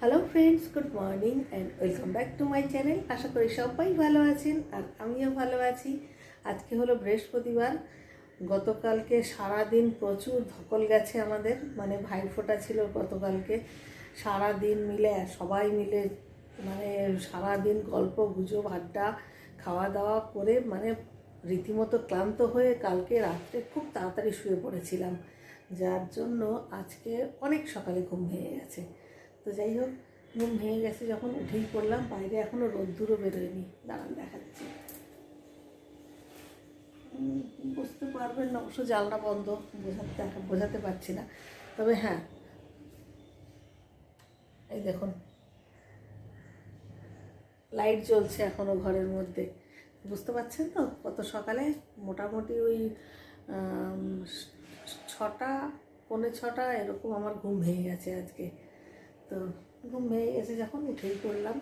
Hello friends good morning and welcome back to my channel আশা করি সবাই ভালো আছেন আর আমিও ভালো আছি। আজকে হলো বৃহস্পতিবার। গতকালকে সারাদিন প্রচুর ধকল গেছে আমাদের। মানে ভাইফোঁটা ছিল গতকালকে। সারাদিন মিলে, সবাই মিলে মানে সারাদিন গল্প, গুজব, আড্ডা, খাওয়া দাওয়া করে মানে রীতিমতো ক্লান্ত হয়ে কালকে রাত্রে খুব তাড়াতাড়ি শুয়ে পড়েছিলাম। যার জন্য আজকে অনেক সকালে ঘুম ভেঙে গেছে। তো যাই হোক, ঘুম ভেঙে গেছে যখন, উঠেই পড়লাম, বাইরে এখনও রোদ্দুরও বেরোয়নি। দাঁড়ান, দেখাচ্ছি। বুঝতে পারবেন না, অবশ্য জানলা বন্ধ, বোঝাতে দেখা, বোঝাতে পারছি না। তবে হ্যাঁ এই দেখুন, লাইট জ্বলছে এখনও ঘরের মধ্যে। বুঝতে পারছেন তো, কত সকালে? মোটামুটি ওই ছটা, পৌনে ছটা, এরকম আমার ঘুম ভেঙে গেছে আজকে। তো ঘুম ভেঙে গেছে যখন উঠেই পড়লাম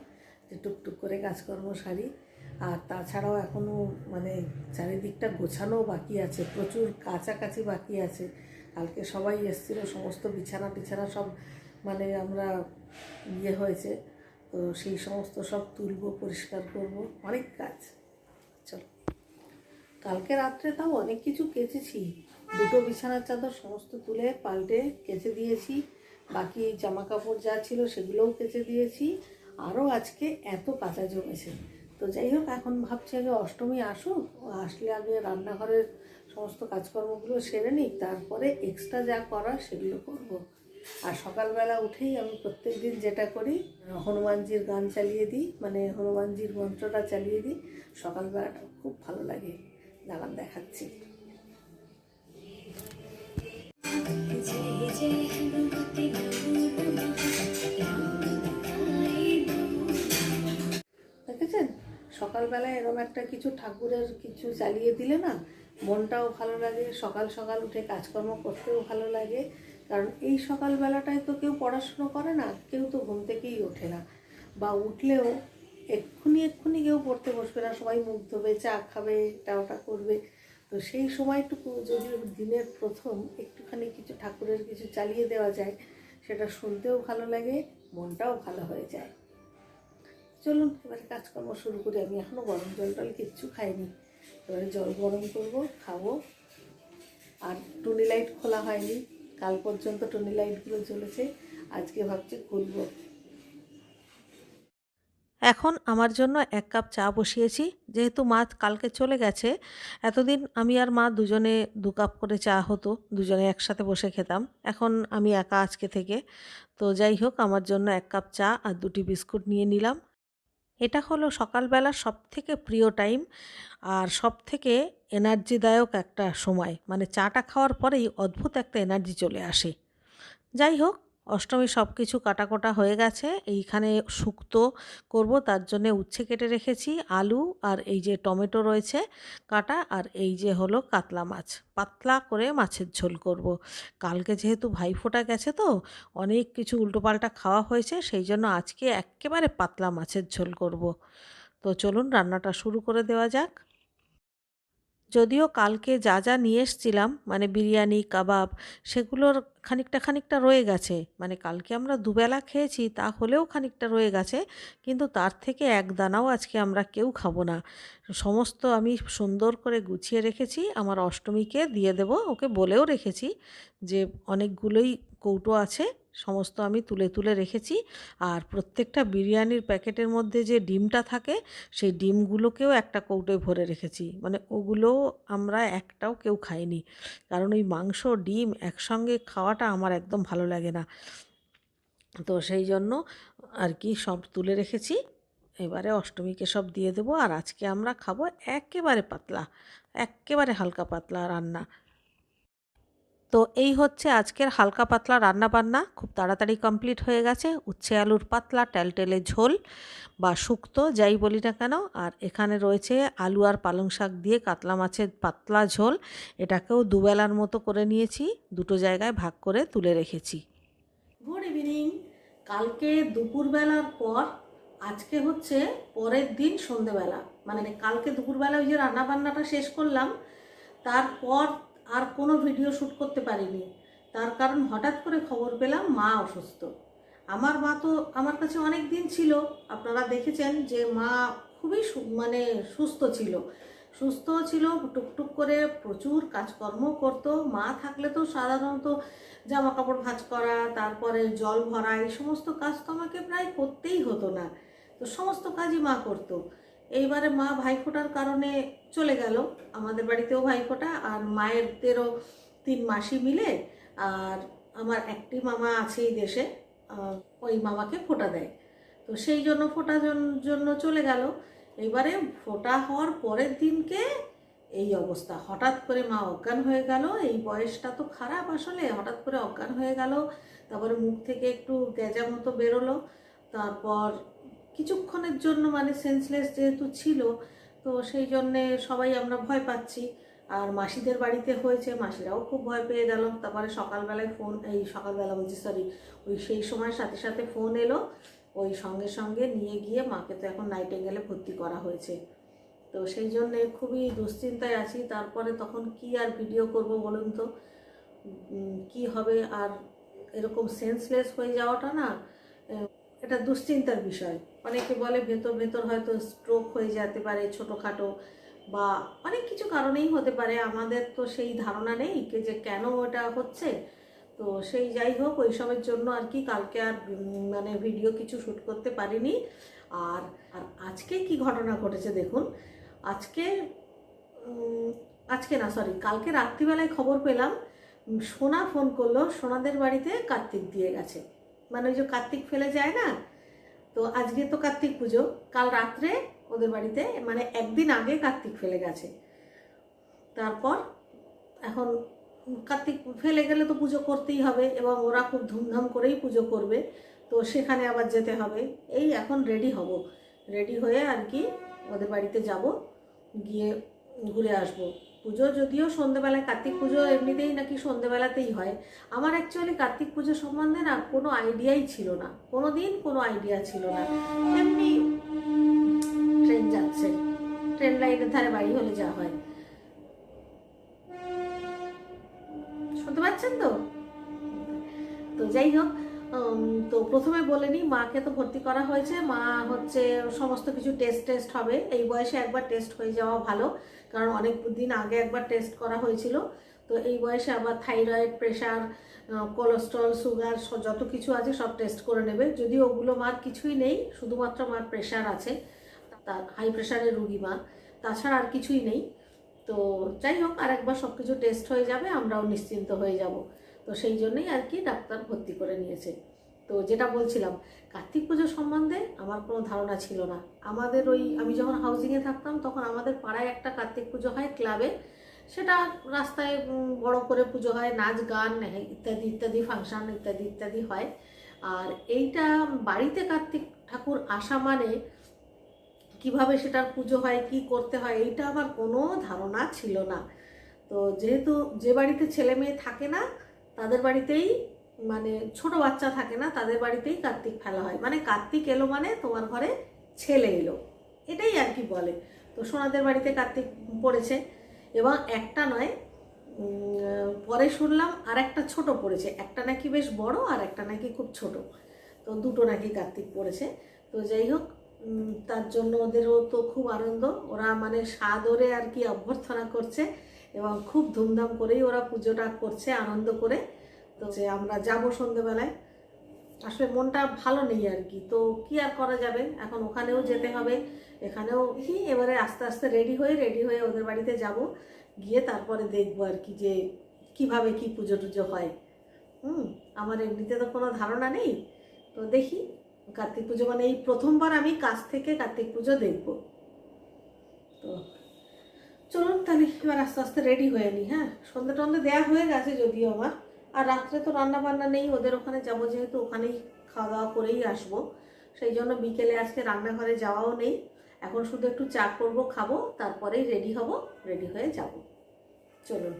যে টুকটুক করে কাজকর্ম সারি। আর তাছাড়াও এখনও মানে চারিদিকটা গোছানোও বাকি আছে, প্রচুর কাছাকাছি বাকি আছে। কালকে সবাই এসেছিল, সমস্ত বিছানা টিছানা সব মানে আমরা ইয়ে হয়েছে। তো সেই সমস্ত সব তুলব, পরিষ্কার করব, অনেক কাজ। চলো। কালকে রাত্রে তাও অনেক কিছু কেচেছি। দুটো বিছানার চাদর সমস্ত তুলে পাল্টে কেচে দিয়েছি। বাকি জামা কাপড় যা ছিল সেগুলোও কেচে দিয়েছি। আরও আজকে এত কাঁচা জমেছে। তো যাই হোক, এখন ভাবছি আগে অষ্টমী আসুক, আসলে আগে রান্নাঘরের সমস্ত কাজকর্মগুলো সেরে নিই, তারপরে এক্সট্রা যা করার সেগুলো করব। আর সকালবেলা উঠেই আমি প্রত্যেক দিন যেটা করি, হনুমানজির গান চালিয়ে দিই মানে হনুমানজির মন্ত্রটা চালিয়ে দিই। সকালবেলাটা খুব ভালো লাগে দাঁড়ান দেখাচ্ছি। দেখেছেন? সকালবেলায় এরকম একটা কিছু ঠাকুরের কিছু চালিয়ে দিলে না, মনটাও ভালো লাগে, সকাল সকাল উঠে কাজকর্ম করতেও ভালো লাগে। কারণ এই সকালবেলাটায় তো কেউ পড়াশুনো করে না, কেউ তো ঘুম থেকেই ওঠে না। বা উঠলেও এক্ষুনি এক্ষুনি কেউ পড়তে বসবে না, সবাই মুখ ধোবে, চা খাবে এটা ওটা করবে। তো সেই সময়টুকু যদি দিনের প্রথম, একটুখানি কিছু ঠাকুরের কিছু চালিয়ে দেওয়া যায়, সেটা শুনতেও ভালো লাগে, মনটাও ভালো হয়ে যায়। চলুন, এবারে কাজকর্ম শুরু করি। আমি এখনও গরম জল টল কিচ্ছু খাইনি। এবারে জল গরম করব, খাব। আর টুনি লাইট খোলা হয়নি। কাল পর্যন্ত টুনি লাইটগুলো জ্বলেছে। আজকে ভাবছি খুলবো। এখন আমার জন্য এক কাপ চা বসিয়েছি। যেহেতু মা কালকে চলে গেছে, এতদিন আমি আর মা দুজনে দু কাপ করে চা হতো, দুজনে একসাথে বসে খেতাম। এখন আমি একা আজকে থেকে। তো যাই হোক, আমার জন্য এক কাপ চা আর দুটি বিস্কুট নিয়ে নিলাম। এটা হলো সকালবেলা সব থেকে প্রিয় টাইম আর সব থেকে এনার্জিদায়ক একটা সময়। মানে চাটা খাওয়ার পরেই অদ্ভুত একটা এনার্জি চলে আসে। যাই হোক অষ্টমী সব কিছু কাটাকোটা হয়ে গেছে এইখানে শুক্তো করব, তার জন্য উচ্ছে কেটে রেখেছি, আলু আর এই যে টমেটো রয়েছে কাটা, আর এই যে হলো কাতলা মাছ পাতলা করে মাছের ঝোল করব। কালকে যেহেতু ভাইফোঁটা গেছে তো, অনেক কিছু উল্টোপাল্টা খাওয়া হয়েছে, সেই জন্য আজকে একেবারে পাতলা মাছের ঝোল করব। তো চলুন রান্নাটা শুরু করে দেওয়া যাক যদিও কালকে যা যা নিয়ে এসছিলাম মানে বিরিয়ানি, কাবাব, সেগুলোর খানিকটা খানিকটা রয়ে গেছে। মানে কালকে আমরা দুবেলা খেয়েছি, তা হলেও খানিকটা রয়ে গেছে, কিন্তু তার থেকে এক দানাও আজকে আমরা কেউ খাব না। সমস্ত আমি সুন্দর করে গুছিয়ে রেখেছি, আমার অষ্টমীকে দিয়ে দেব, ওকে বলেও রেখেছি যে অনেকগুলোই কৌটো আছে, সমস্ত আমি তুলে তুলে রেখেছি। আর প্রত্যেকটা বিরিয়ানির প্যাকেটের মধ্যে যে ডিমটা থাকে, সেই ডিমগুলোকেও একটা কৌটোয় ভরে রেখেছি। মানে ওগুলোও আমরা একটাও কেউ খাইনি। কারণ ওই মাংস, ডিম একসঙ্গে খাওয়াটা আমার একদম ভালো লাগে না। তো সেই জন্য আর কি সব তুলে রেখেছি। এবারে অষ্টমীকে সব দিয়ে দেবো। আর আজকে আমরা খাব একেবারে পাতলা, একেবারে হালকা পাতলা রান্না। তো এই হচ্ছে আজকের হালকা পাতলা রান্না বান্না। খুব তাড়াতাড়ি কমপ্লিট হয়ে গেছে। উচ্ছে আলুর পাতলা, টেলটেলে ঝোল বা শুক্তো, যাই বলি না কেন। আর এখানে রয়েছে আলু আর পালং শাক দিয়ে কাতলা মাছের পাতলা ঝোল। এটাকেও দুবেলার মতো করে নিয়েছি। দুটো জায়গায় ভাগ করে তুলে রেখেছি। Good evening. কালকে দুপুরবেলার পর, আজকে হচ্ছে পরের দিন সন্ধেবেলা। মানে কালকে দুপুরবেলা ওই যে রান্নাবান্নাটা শেষ করলাম, তারপর আর কোনো ভিডিও শ্যুট করতে পারিনি। তার কারণ হঠাৎ করে খবর পেলাম মা অসুস্থ। আমার মা তো আমার কাছে অনেক দিন ছিল। আপনারা দেখেছেন যে মা খুবই মানে সুস্থ ছিল। সুস্থ ছিল, টুকটুক করে প্রচুর কাজকর্ম করতো। মা থাকলে তো সাধারণত জামা কাপড় ভাঁজ করা, তারপরে জল ভরা, এই সমস্ত কাজ তো আমাকে প্রায় করতেই হতো না। তো সমস্ত কাজই মা করতো। এইবারে মা ভাইফোঁটার কারণে চলে গেল। আমাদের বাড়িতেও ভাইফোঁটা আর মায়েরদেরও তিন মাসি মিলে আর আমার একটি মামা আছে এই দেশে ওই মামাকে ফোটা দেয়। তো সেই জন্য ফোঁটা জন- জন্য চলে গেল। এবারে ফোটা হওয়ার পরের দিনকে এই অবস্থা। হঠাৎ করে মা অজ্ঞান হয়ে গেল। এই বয়সটা তো খারাপ আসলে। হঠাৎ করে অজ্ঞান হয়ে গেল। তারপরে মুখ থেকে একটু গেজা মতো বেরোলো। তারপর কিছুক্ষণের জন্য মানে সেন্সলেস যেহেতু ছিল, তো সেই জন্যে সবাই আমরা ভয় পাচ্ছি। আর মাসিদের বাড়িতে হয়েছে, মাসিরাও খুব ভয় পেয়ে গেল। তারপরে সকালবেলায় ফোন এই সকালবেলা বলছি সরি ওই সেই সময় সাথে সাথে ফোন এলো। ওই সঙ্গে সঙ্গে নিয়ে গিয়ে মাকে তো এখন নাইটেঙ্গেলে ভর্তি করা হয়েছে। তো সেই জন্যে খুবই দুশ্চিন্তায় আছি। তারপরে তখন কি আর ভিডিও করব বলুন তো? কি হবে? আর এরকম সেন্সলেস হয়ে যাওয়াটা না এটা দুশ্চিন্তার বিষয়। অনেকে বলে ভেতর ভেতর হয়তো স্ট্রোক হয়ে যেতে পারে ছোটোখাটো বা অনেক কিছু কারণেই হতে পারে। আমাদের তো সেই ধারণা নেই যে কেন ওটা হচ্ছে। তো সেই যাই হোক, ওই ওইসবের জন্য আর কি কালকে আর মানে ভিডিও কিছু শ্যুট করতে পারিনি। আর আর আজকে কি ঘটনা ঘটেছে দেখুন। আজকে আজকে না সরি কালকে রাত্রিবেলায় খবর পেলাম, সোনা ফোন করল, সোনাদের বাড়িতে কার্তিক দিয়ে গেছে। মানে ওই যে কার্তিক ফেলে যায় না, তো আজকে তো কার্তিক পুজো। কাল রাত্রে ওদের বাড়িতে মানে একদিন আগে কার্তিক ফেলে গেছে। তারপর এখন কার্তিক ফেলে গেলে তো পুজো করতেই হবে এবং ওরা খুব ধুমধাম করেই পুজো করবে। তো সেখানে আবার যেতে হবে। এই এখন রেডি হব। রেডি হয়ে আর কি ওদের বাড়িতে যাব, গিয়ে ঘুরে আসব। পুজো যদিও সন্ধেবেলায় কার্তিক পুজো এমনিতেই নাকি সন্ধেবেলাতেই হয়। আমার অ্যাকচুয়ালি কার্তিক পুজো সম্বন্ধে না কোনো আইডিয়াই ছিল না। কোনো দিন কোনো আইডিয়া ছিল না। এমনি ট্রেন যাচ্ছে। ট্রেন লাইনের ধারে বাড়ি হলে যা হয়। শুনতে পাচ্ছেন তো? তো যাই হোক তো প্রথমে বলে নিই মাকে তো ভর্তি করা হয়েছে, মা হচ্ছে সমস্ত কিছু টেস্ট টেস্ট হবে। এই বয়সে একবার টেস্ট হয়ে যাওয়া ভালো, কারণ অনেক দিন আগে একবার টেস্ট করা হয়েছিল। তো এই বয়সে আবার থাইরয়েড প্রেশার কোলেস্ট্রল সুগার যত কিছু আছে সব টেস্ট করে নেবে। যদিও ওগুলো মার কিছুই নেই, শুধুমাত্র মার প্রেশার আছে তার হাই প্রেশারের রুগী মা, তাছাড়া আর কিছুই নেই। তো যাই হোক আর একবার সব কিছু টেস্ট হয়ে যাবে, আমরাও নিশ্চিন্ত হয়ে যাব। তো সেই জন্যই আর কি ডাক্তার ভর্তি করে নিয়েছে। তো যেটা বলছিলাম কার্তিক পুজো সম্বন্ধে আমার কোনো ধারণা ছিল না। আমাদের ওই আমি যখন হাউজিংয়ে থাকতাম তখন আমাদের পাড়ায় একটা কার্তিক পুজো হয় ক্লাবে সেটা রাস্তায় বড় করে পুজো হয় নাচ গান হ্যাঁ, ইত্যাদি ইত্যাদি ফাংশন ইত্যাদি ইত্যাদি হয়। আর এইটা বাড়িতে কার্তিক ঠাকুর আসা মানে কীভাবে সেটার পুজো হয় কি করতে হয় এইটা আমার কোনো ধারণা ছিল না। তো যেহেতু যে বাড়িতে ছেলে মেয়ে থাকে না তাদের বাড়িতেই মানে ছোট বাচ্চা থাকে না, তাদের বাড়িতেই কার্তিক ফেলা হয়। মানে কার্তিক এলো মানে তোমার ঘরে ছেলে এলো। এটাই আর কি বলে। তো সোনাদের বাড়িতে কার্তিক পড়েছে এবং একটা নয় পরে শুনলাম আর একটা ছোট পড়েছে। একটা নাকি বেশ বড় আর একটা নাকি খুব ছোট। তো দুটো নাকি কার্তিক পড়েছে। তো যাই হোক তার জন্য ওদেরও তো খুব আনন্দ। ওরা মানে সাদরে আর কি অভ্যর্থনা করছে। এবং খুব ধুমধাম করেই ওরা পুজোটা করছে, আনন্দ করে। তো যে আমরা যাব সন্ধেবেলায়। আসলে মনটা ভালো নেই আর কি। তো কি আর করা যাবে? এখন ওখানেও যেতে হবে। এখানেও কি? এবারে আস্তে আস্তে রেডি হয়ে রেডি হয়ে ওদের বাড়িতে যাব। গিয়ে তারপরে দেখব আর কি যে কীভাবে কি পুজো টুজো হয়। হুম, আমার এমনিতে তো কোনো ধারণা নেই। তো দেখি। কার্তিক পুজো মানে এই প্রথমবার আমি কাছ থেকে কার্তিক পুজো দেখব। তো চলুন তাহলে এবার আস্তে আস্তে রেডি হয়ে নিই হ্যাঁ? সন্ধে টন্ধে দেওয়া হয়ে গেছে যদিও আমার। আর রাত্রে তো রান্না বান্না নেই, ওদের ওখানে যাব যেহেতু ওখানেই খাওয়া দাওয়া করেই আসব। সেই জন্য বিকেলে আজকে রান্নাঘরে যাওয়াও নেই। এখন শুধু একটু চা করব, খাব, তারপরেই রেডি হব রেডি হয়ে যাব। চলুন।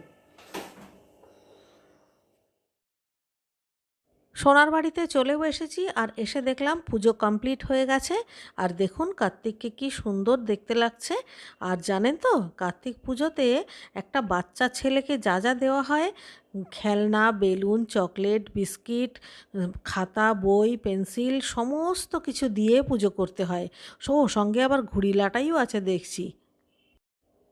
সোনার বাড়িতে চলেও এসেছি আর এসে দেখলাম পুজো কমপ্লিট হয়ে গেছে। আর দেখুন কার্তিককে কি সুন্দর দেখতে লাগছে। আর জানেন তো, কার্তিক পুজোতে একটা বাচ্চা ছেলেকে যা যা দেওয়া হয়, খেলনা, বেলুন, চকলেট, বিস্কিট, খাতা, বই, পেন্সিল, সমস্ত কিছু দিয়ে পুজো করতে হয়। সো, সঙ্গে আবার ঘুড়ি লাটাইও আছে দেখছি।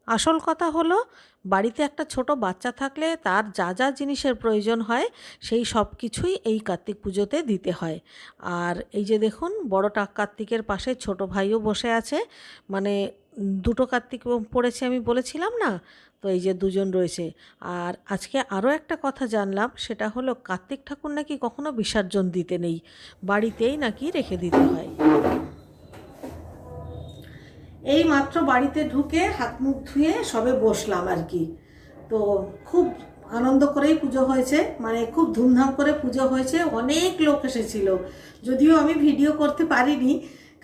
আসল কথা হলো, বাড়িতে একটা ছোট বাচ্চা থাকলে তার যা যা জিনিসের প্রয়োজন হয়, সেই সব কিছুই এই কার্তিক পুজোতে দিতে হয়। আর এই যে দেখুন বড়টা কার্তিকের পাশে ছোট ভাইও বসে আছে। মানে দুটো কার্তিক পড়েছে আমি বলেছিলাম না? তো এই যে দুজন রয়েছে। আর আজকে আরও একটা কথা জানলাম, সেটা হলো কার্তিক ঠাকুর নাকি কখনো বিসর্জন দিতে নেই? বাড়িতেই নাকি রেখে দিতে হয়? এই মাত্র বাড়িতে ঢুকে হাত মুখ ধুয়ে সবে বসলাম আর কি। তো খুব আনন্দ করেই পুজো হয়েছে মানে খুব ধুমধাম করে পুজো হয়েছে। অনেক লোক এসেছিল। যদিও আমি ভিডিও করতে পারিনি,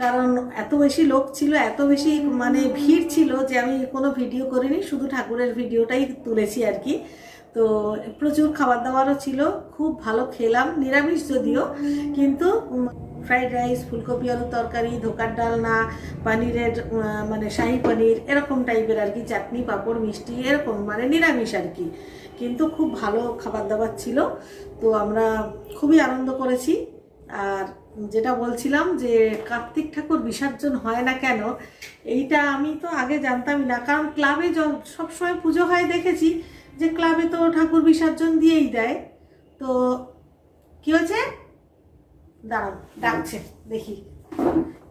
কারণ এত বেশি লোক ছিল, এত বেশি মানে ভিড় ছিল যে আমি কোনো ভিডিও করিনি, শুধু ঠাকুরের ভিডিওটাই তুলেছি আর কি। তো প্রচুর খাবার দাবারও ছিল, খুব ভালো খেলাম, নিরামিষ যদিও, কিন্তু ফ্রাইড রাইস ফুলকপি আলু তরকারি, ধোকার ডালনা, পানিরের মানে শাহি পনির, এরকম টাইপের আর কি, চাটনি, পাঁপড়, মিষ্টি, এরকম মানে নিরামিষ আর কি। কিন্তু খুব ভালো খাবার দাবার ছিল, তো আমরা খুবই আনন্দ করেছি। আর যেটা বলছিলাম যে, কার্তিক ঠাকুর বিসর্জন হয় না কেন, এইটা আমি তো আগে জানতামই না, কারণ ক্লাবে সবসময় পুজো হয় দেখেছি যে ক্লাবে তো ঠাকুর বিসর্জন দিয়েই দেয়, তো কি হয়েছে? দাঁড়ান ডাকছে, দেখি।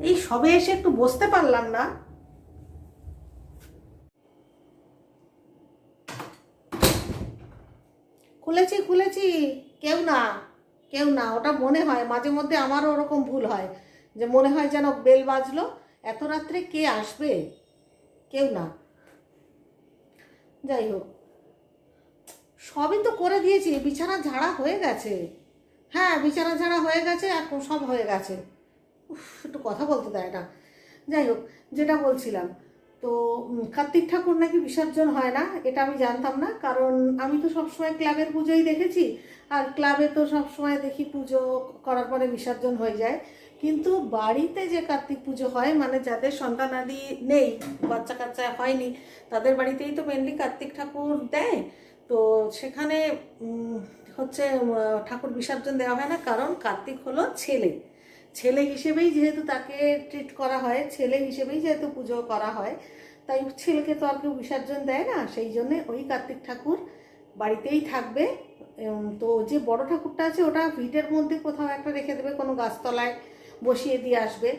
এই সবে এসে একটু বসতে পারলাম না। খুলেছি খুলেছি, কেউ না কেউ না, ওটা মনে হয়, মাঝে মধ্যে আমারও ওরকম ভুল হয়, যে মনে হয় যেন বেল বাজলো, এত রাত্রে কে আসবে? কেউ না। যাই হোক সবই তো করে দিয়েছি, বিছানা ঝাড়া হয়ে গেছে। হ্যাঁ বিছানা ঝাড়া হয়ে গেছে আর সব হয়ে গেছে। একটু কথা বলতে দেয় না। যাই হোক, যেটা বলছিলাম, তো কার্তিক ঠাকুর নাকি বিসর্জন হয় না, এটা আমি জানতাম না, কারণ আমি তো সবসময় ক্লাবের পুজোই দেখেছি, আর ক্লাবে তো সবসময় দেখি পুজো করার পরে বিসর্জন হয়ে যায়। কিন্তু বাড়িতে যে কার্তিক পুজো হয় মানে যাদের সন্তানাদি নেই, বাচ্চা কাচ্চা হয়নি, তাদের বাড়িতেই তো মেনলি কার্তিক ঠাকুর দেয়। তো সেখানে হচ্ছে ঠাকুর বিসর্জন দেওয়া হয় না, কারণ কার্তিক হলো ছেলে। ছেলে হিসেবেই যেহেতু তাকে ট্রিট করা হয়, ছেলে হিসেবেই যেহেতু পুজো করা হয়, তাই ছেলেকে তো আর কেউ বিসর্জন দেয় না, সেই জন্যে ওই কার্তিক ঠাকুর বাড়িতেই থাকবে। তো যে বড় ঠাকুরটা আছে, ওটা ভিটের মধ্যে কোথাও একটা রেখে দেবে, কোনো গাছতলায় বসিয়ে দিয়ে আসবে।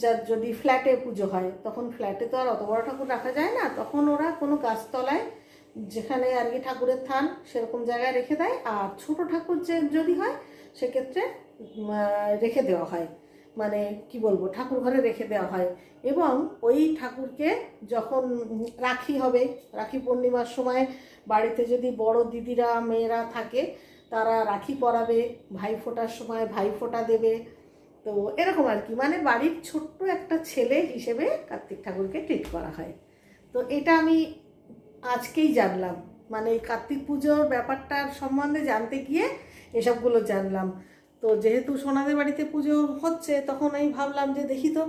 যার যদি ফ্ল্যাটে পুজো হয়, তখন ফ্ল্যাটে তো আর অত বড় ঠাকুর রাখা যায় না, তখন ওরা কোনো গাছতলায় যেখানে আর কি ঠাকুরের থান সেরকম জায়গায় রেখে দেয়। আর ছোট ঠাকুর যে যদি হয়, সেক্ষেত্রে রেখে দেওয়া হয়। মানে কি বলব, ঠাকুর ঘরে রেখে দেওয়া হয়। এবং ওই ঠাকুরকে যখন রাখি হবে, রাখি পূর্ণিমার সময় বাড়িতে যদি বড় দিদিরা, মেয়েরা থাকে, তারা রাখি পরাবে, ভাই ফোটার সময় ভাই ফোঁটা দেবে। তো এরকম আর কি। মানে বাড়ির ছোট্ট একটা ছেলে হিসেবে কার্তিক ঠাকুরকে ট্রিট করা হয়। তো এটা আমি আজকেই জানলাম। মানে এই কার্তিক পুজোর ব্যাপারটার সম্বন্ধে জানতে গিয়ে এসবগুলো জানলাম। তো যেহেতু সোনাদের বাড়িতে পুজো হচ্ছে, তখন আমি ভাবলাম যে দেখি তো,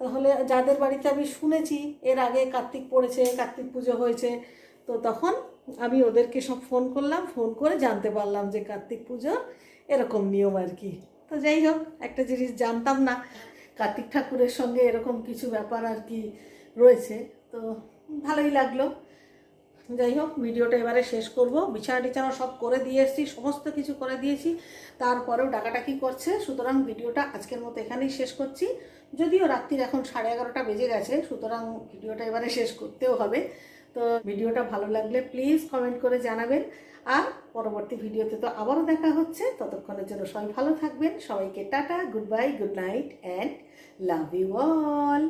তাহলে যাদের বাড়িতে আমি শুনেছি, এর আগে কার্তিক পড়েছে, কার্তিক পুজো হয়েছে, তো তখন আমি ওদেরকে সব ফোন করলাম, ফোন করে জানতে পারলাম যে কার্তিক পুজো এরকম নিয়ম আর কি। তো যাই হোক, একটা জিনিস জানতাম না, কার্তিক ঠাকুরের সঙ্গে এরকম কিছু ব্যাপার আর কি রয়েছে, তো ভালোই লাগল। যাই হোক, ভিডিওটা এবারে শেষ করব। বিছানা টিছানা সব করে দিয়ে এসেছি, সমস্ত কিছু করে দিয়েছি। তারপরেও ডাকাডাকি করছে, সুতরাং ভিডিওটা আজকের মতো এখানেই শেষ করছি। যদিও রাত্রির এখন সাড়ে এগারোটা বেজে গেছে, সুতরাং ভিডিওটা এবারে শেষ করতেও হবে। তো ভিডিওটা ভালো লাগলে প্লিজ কমেন্ট করে জানাবেন। আর পরবর্তী ভিডিওতে তো আবারও দেখা হচ্ছে, ততক্ষণের জন্য সবাই ভালো থাকবেন। সবাইকে tata, goodbye, good night, and love you all.